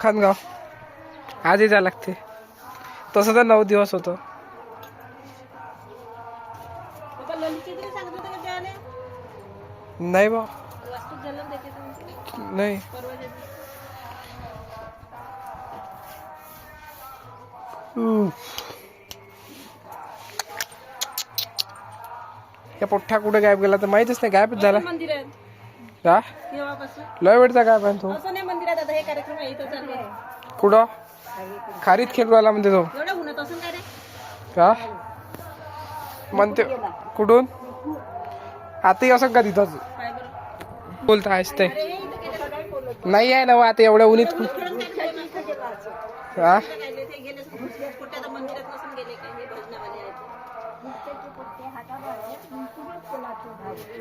खानगाव. आजही जा लागते. तसं तर नऊ दिवस होतं. नाही बा. नाही. या पोठ्ठा कुठे गायब गेला तर माहितच नाही गायबच झाला. का लय वेळचा गायब आहे तो. असं नाही मंदिरात आता हे कार्यक्रम आहे इथं चालू आहे. कुठं? खारीत खेळू आला म्हणते तो. एवढं उन्हात असून काय रे? का म्हणते कुठून? आताही असं का तिथंच? काय बरं? बोलता आहेस ते. अरे इथं. नाही आहे ना आता एवढ्या उन्हीत कु- काय काय ते गेले तर मंदिरात नसून गेले काय हे? भजनावाले आहेत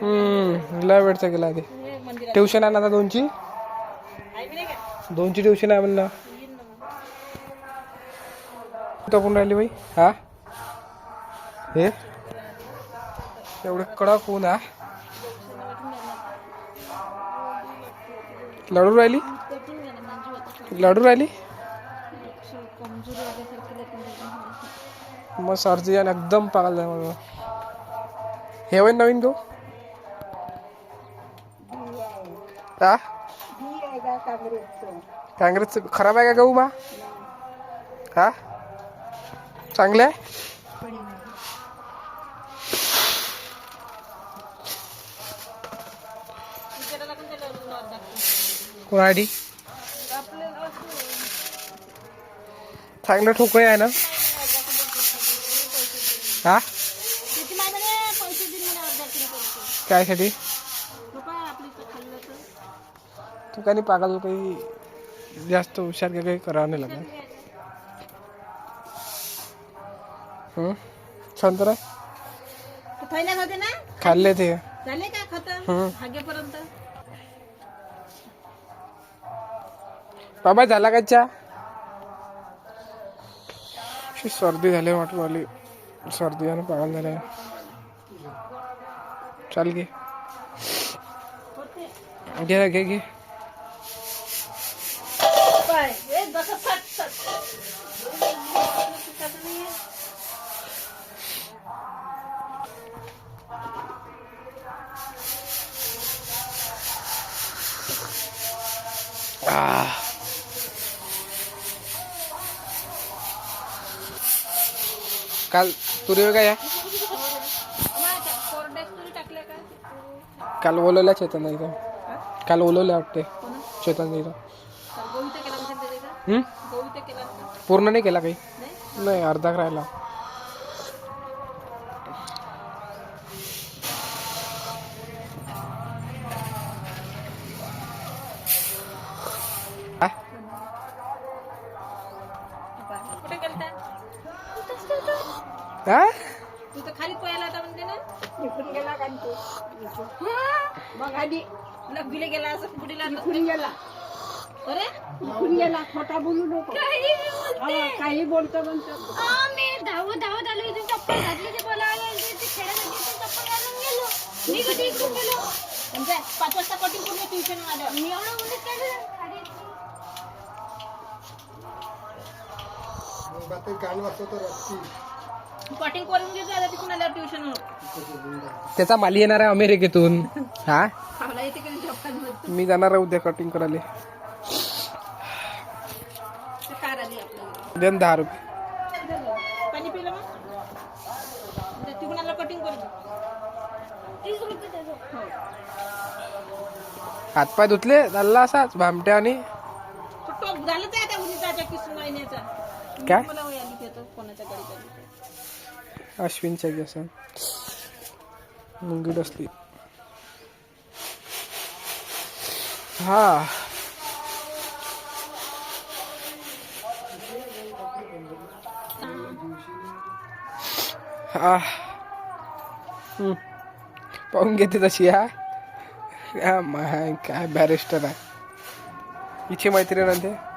हम्म लय वेळचा गेला मंदिरात ट्युशन आहे ना आता दोनची. दोनची ट्युशन आहे म्हणलं. कुठं कोण राहिली बाई? हा? हे? एवढे कडक ऊन हा लढू राहिली? लढू राहिली? मग सर्दी आणि एकदम पागल झाला हे होईन नवीन तू हा? काँग्रेस खराब आहे का गहू मा हा? चांगले. कोणाडी चांगलं ठोकळे आहे ना? हा? किती माहिती तर तू काही पागल काही जास्त हुशार काही करावं नाही लागत हं? संतर खाल्ले ते. बाबा झाला का अशी सर्दी झाली वाटून आली सर्दी आणि पागल झालाय चाल घे. घे घे. पाय. काल तुरी काय या? काल बोलवल्या चेतन काल बोलवल्या वाटते. चेतन इथं गहू इथं केला असेल त्याचे का हं? गहू इथं केला असेल पूर्ण नाही केला काही? नाही नाही अर्धा राहिला? कुठे गेलता? तू तर खाली पोहायला होता म्हणते ना? निघून गेला असं पुढीला निघून गेला. गेला खोटा बोलू नको. काही बोलतो. म्हणतो मी धावत धावत आलो इथून चप्पल घातली ते बोलायला चप्पल घालून गेलो. मी म्हणजे पाच वाजता कटिंग पूर्ण ट्युशन आलं मी एवढं उन्हात काय अरे. कटिंग करून घेतो आता तिथून आल्यावर ट्युशन त्याचा माली येणार आहे अमेरिकेतून. हा? मी जाणार आहे उद्या कटिंग करायला. देन दहा रुपये. पाणी पिलं मग? म्हणजे तिकडून कटिंग देतो हातपाय धुतले चालला असाच भामट्या आणि तो टॉप झालंच आहे त्या उन्हीचा किसून महिन्याचा. काय? मला वय आली कोणाच्या. अश्विनच्या की असं मुंगी डसली हा. हा. पाहून घेते तशी हा. हा माय काय बॅरिस्टर आहे. हिची मैत्रीण आणते ते.